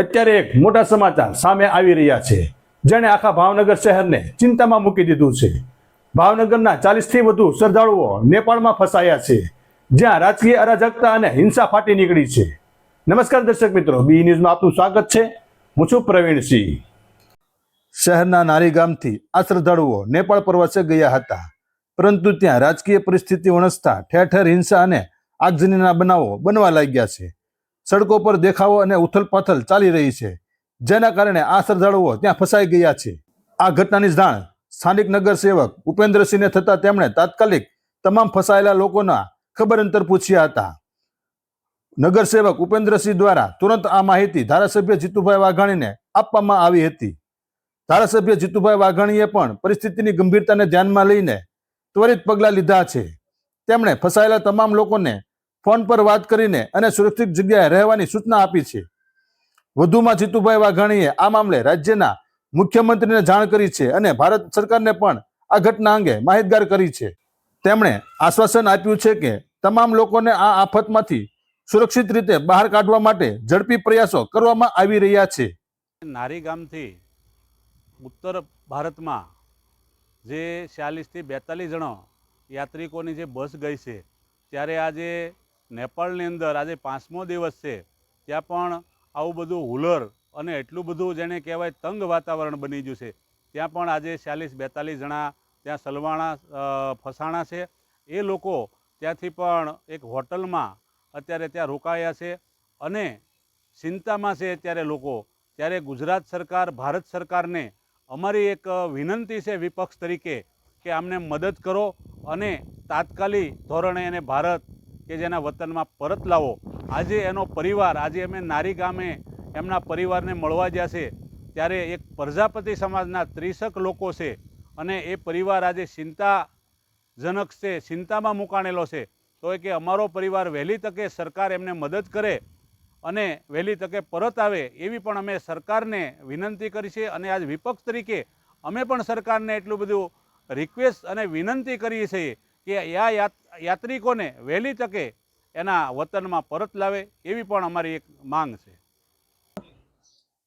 અત્યારે એક મોટા સમાચાર સામે આવી રહ્યા છે. જેણે આખા ભાવનગર શહેરને ચિંતામાં મૂકી દીધું છે. ભાવનગરના ચાલીસથી વધુ શ્રદ્ધાળુઓ નેપાળમાં ફસાયા છે. જ્યાં રાજકીય અરાજકતા અને હિંસા ફાટી નીકળી છે. નમસ્કાર દર્શક મિત્રો, બી ન્યૂઝમાં આપનું સ્વાગત છે. હું છું પ્રવીણસિંહ શહેરના નારી ગામથી આ શ્રદ્ધાળુઓ નેપાળ પ્રવાસે ગયા હતા. પરંતુ ત્યાં રાજકીય પરિસ્થિતિ વણસતા ઠેર ઠેર હિંસા અને આગજનીના બનાવો બનવા લાગ્યા છે. સડકો પર દેખાવો અને ઉથલપાથલ ચાલી રહી છે. જેના કારણે આ શ્રદ્ધાળુઓ ત્યાં ફસાઈ ગયા છે. આ ઘટનાની જાણ સ્થાનિક નગર સેવક ઉપેન્દ્રસિંહને થતા તેમણે તાત્કાલિક તમામ ફસાયેલા લોકોના ખબર અંતર પૂછ્યા હતા. નગર સેવક ઉપેન્દ્રસિંહ દ્વારા તુરંત આ માહિતી ધારાસભ્ય જીતુભાઈ વાઘાણીને આપવામાં આવી હતી. ધારાસભ્ય જીતુભાઈ વાઘાણીએ પણ પરિસ્થિતિની ગંભીરતાને ધ્યાનમાં લઈને ત્વરિત પગલાં લીધા છે. તેમણે ફસાયેલા તમામ લોકોને ફોન પર વાત કરીને અને સુરક્ષિત જગ્યાએ રહેવાની સૂચના આપી છે. વધુમાં જીતુભાઈ વાઘાણીએ આ મામલે રાજ્યના મુખ્યમંત્રીને જાણ કરી છે અને ભારત સરકારને પણ આ ઘટના અંગે માહિતગાર કરી છે. તેમણે આશ્વાસન આપ્યું છે કે તમામ લોકોને આ આફતમાંથી સુરક્ષિત રીતે બહાર કાઢવા માટે ઝડપી પ્રયાસો કરવામાં આવી રહ્યા છે. નારી ગામથી ઉત્તર ભારતમાં જે છ્યાલીસથી બેતાલીસ જણો યાત્રિકોની જે બસ ગઈ છે, ત્યારે આજે નેપાળની અંદર આજે પાંચમો દિવસ છે, ત્યાં પણ આવું બધું હુલર અને એટલું બધું જેને કહેવાય તંગ વાતાવરણ બની ગયું છે. ત્યાં પણ આજે ચાલીસ બેતાલીસ જણા ત્યાં સલવાણા ફસાણા છે. એ લોકો ત્યાંથી પણ એક હોટલમાં અત્યારે ત્યાં રોકાયા છે અને ચિંતામાં છે અત્યારે લોકો. ત્યારે ગુજરાત સરકાર, ભારત સરકારને અમારી એક વિનંતી છે વિપક્ષ તરીકે કે આમને મદદ કરો અને તાત્કાલિક ધોરણે એને ભારત કે જેના વતનમાં પરત લાવો. આજે એનો પરિવાર, આજે અમે નારી ગામે એમના પરિવારને મળવા જ્યાં છે, ત્યારે એક પ્રજાપતિ સમાજના ત્રીસક લોકો છે અને એ પરિવાર આજે ચિંતાજનક છે, ચિંતામાં મુકાણેલો છે. તો એ કે અમારો પરિવાર વહેલી તકે સરકાર એમને મદદ કરે અને વહેલી તકે પરત આવે એવી પણ અમે સરકારને વિનંતી કરી છે અને આજ વિપક્ષ તરીકે અમે પણ સરકારને એટલું બધું રિક્વેસ્ટ અને વિનંતી કરીએ છીએ કે આ યાત્રિકોને વહેલી તકે એના વતનમાં પરત લાવે એવી પણ અમારી એક માંગ છે.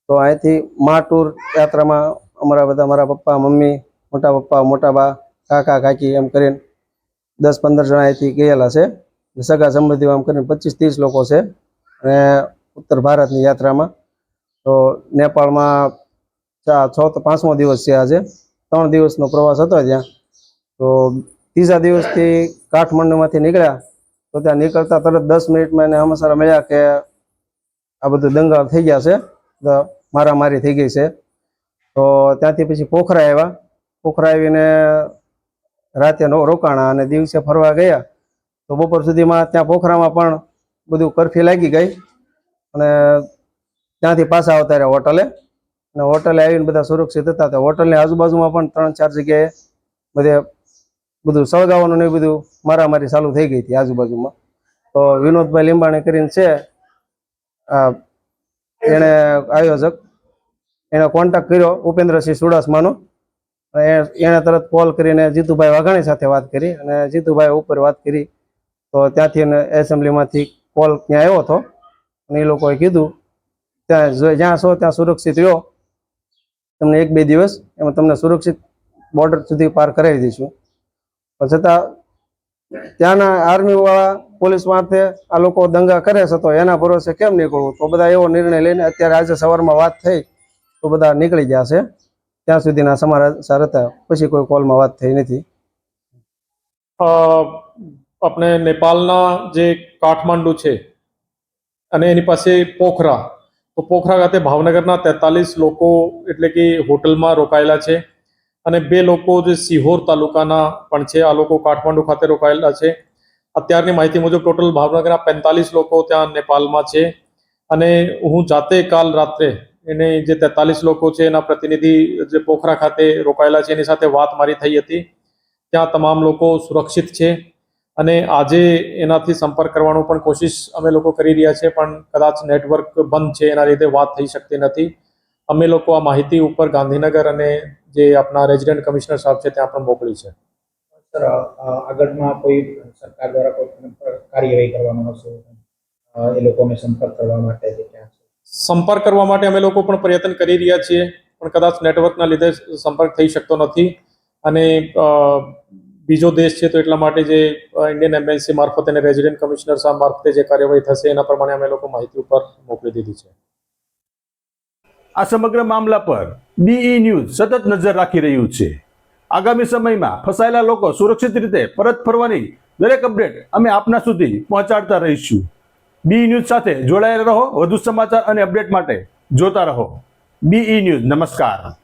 તો અહીંથી મા ટૂર યાત્રામાં અમારા બધા મારા પપ્પા, મમ્મી, મોટા પપ્પા, મોટા બા, કાકા, કાકી એમ કરીને દસ પંદર જણા અહીંથી ગયેલા છે. સગા સંબંધીઓ એમ કરીને પચીસ ત્રીસ લોકો છે. અને ઉત્તર ભારતની યાત્રામાં તો નેપાળમાં ચા, છ તો પાંચમો દિવસ છે આજે. ત્રણ દિવસનો પ્રવાસ હતો ત્યાં. તો ત્રીજા દિવસથી કાઠમંડુમાંથી નીકળ્યા, તો ત્યાં નીકળતા તરત દસ મિનિટમાં એને હમસારા મળ્યા કે આ બધું દંગલ થઈ ગયા છે, તો મારામારી થઈ ગઈ છે. તો ત્યાંથી પછી પોખરા આવ્યા. પોખરા આવીને રાતે રોકાણા અને દિવસે ફરવા ગયા. તો બપોર સુધીમાં ત્યાં પોખરામાં પણ બધું કરફી લાગી ગઈ અને ત્યાંથી પાછા આવતા રહ્યા હોટલે. અને હોટલે આવીને બધા સુરક્ષિત હતા. તો હોટલની આજુબાજુમાં પણ ત્રણ ચાર જગ્યાએ બધે બધું સળગાવવાનું ને બધું મારામારી ચાલુ થઈ ગઈ હતી આજુબાજુમાં. તો વિનોદભાઈ લીંબાણી કરીને છે એણે આયોજક, એણે કોન્ટેક્ટ કર્યો ઉપેન્દ્રસિંહ ચુડાસમાનો. એણે તરત કોલ કરીને જીતુભાઈ વાઘાણી સાથે વાત કરી અને જીતુભાઈ ઉપર વાત કરી. તો ત્યાંથી એને એસેમ્બલીમાંથી કોલ ત્યાં આવ્યો હતો. અને એ લોકોએ કીધું, ત્યાં જ્યાં છો ત્યાં સુરક્ષિત રહ્યો. તમને એક બે દિવસ એમાં તમને સુરક્ષિત બોર્ડર સુધી પાર કરાવી દઈશું. પણ છતાં ત્યાંના આર્મી વાળા પોલીસ માથે આ લોકો દંગા કરે છે તો એના ભરોસે કેમ નીકળવું? તો બધા એવો નિર્ણય લઈને અત્યારે આજે સવારમાં વાત થઈ તો બધા નીકળી ગયા છે. ત્યાં સુધીના સમાચાર હતા. પછી કોઈ કોલમાં વાત થઈ નથી. આપણે નેપાળના જે કાઠમાંડુ છે અને એની પાસે પોખરા. તો પોખરા ખાતે ભાવનગરના તેતાલીસ લોકો એટલે કે હોટલમાં રોકાયેલા છે. અને બે લોકો જે સિહોર તાલુકાના પણ છે, આ લોકો કાઠમાંડુ ખાતે રોકાયેલા છે. અત્યારની માહિતી મુજબ ટોટલ ભાવનગરના પેંતાલીસ લોકો ત્યાં નેપાળમાં છે. અને હું જાતે કાલ રાત્રે એને જે તેતાલીસ લોકો છે, એના પ્રતિનિધિ જે પોખરા ખાતે રોકાયેલા છે, એની સાથે વાત મારી થઈ હતી. ત્યાં તમામ લોકો સુરક્ષિત છે. અને આજે એનાથી સંપર્ક કરવાનો પણ કોશિશ અમે લોકો કરી રહ્યા છે, પણ કદાચ નેટવર્ક બંધ છે, એના લીધે વાત થઈ શકતી નથી. અમે લોકો આ માહિતી ઉપર ગાંધીનગર અને જે આપણા રેઝિડન્ટ કમિશનર સાહેબ છે ત્યાં પણ મોકલી છે. સર આગળમાં કોઈ સરકાર દ્વારા કોઈ કાર્યવાહી કરવામાં આવશે એ લોકોને સંપર્ક કરવા માટે જે ક્યાં સંપર્ક કરવા માટે અમે લોકો પણ પ્રયત્ન કરી રહ્યા છીએ પણ કદાચ નેટવર્કના લીધે સંપર્ક થઈ શકતો નથી. અને અ, બીજો દેશ છે તો એટલા માટે જે ઇન્ડિયન એમ્બેસી મારફતે અને રેઝિડેન્ટ કમિશનર સાહેબ મારફતે જે કાર્યવાહી થશે એના પ્રમાણે અમે લોકો માહિતી ઉપર મોકલી દીધી છે. આ સમગ્ર મામલા પર બીઈ ન્યૂઝ સતત નજર રાખી રહ્યું છે. આગામી સમયમાં ફસાયેલા લોકો સુરક્ષિત રીતે પરત ફરવાની દરેક અપડેટ અમે આપના સુધી પહોંચાડતા રહીશું. બી ન્યૂઝ સાથે જોડાયેલા રહો, વધુ સમાચાર અને અપડેટ માટે જોતા રહો. બીઈ ન્યૂઝ, નમસ્કાર.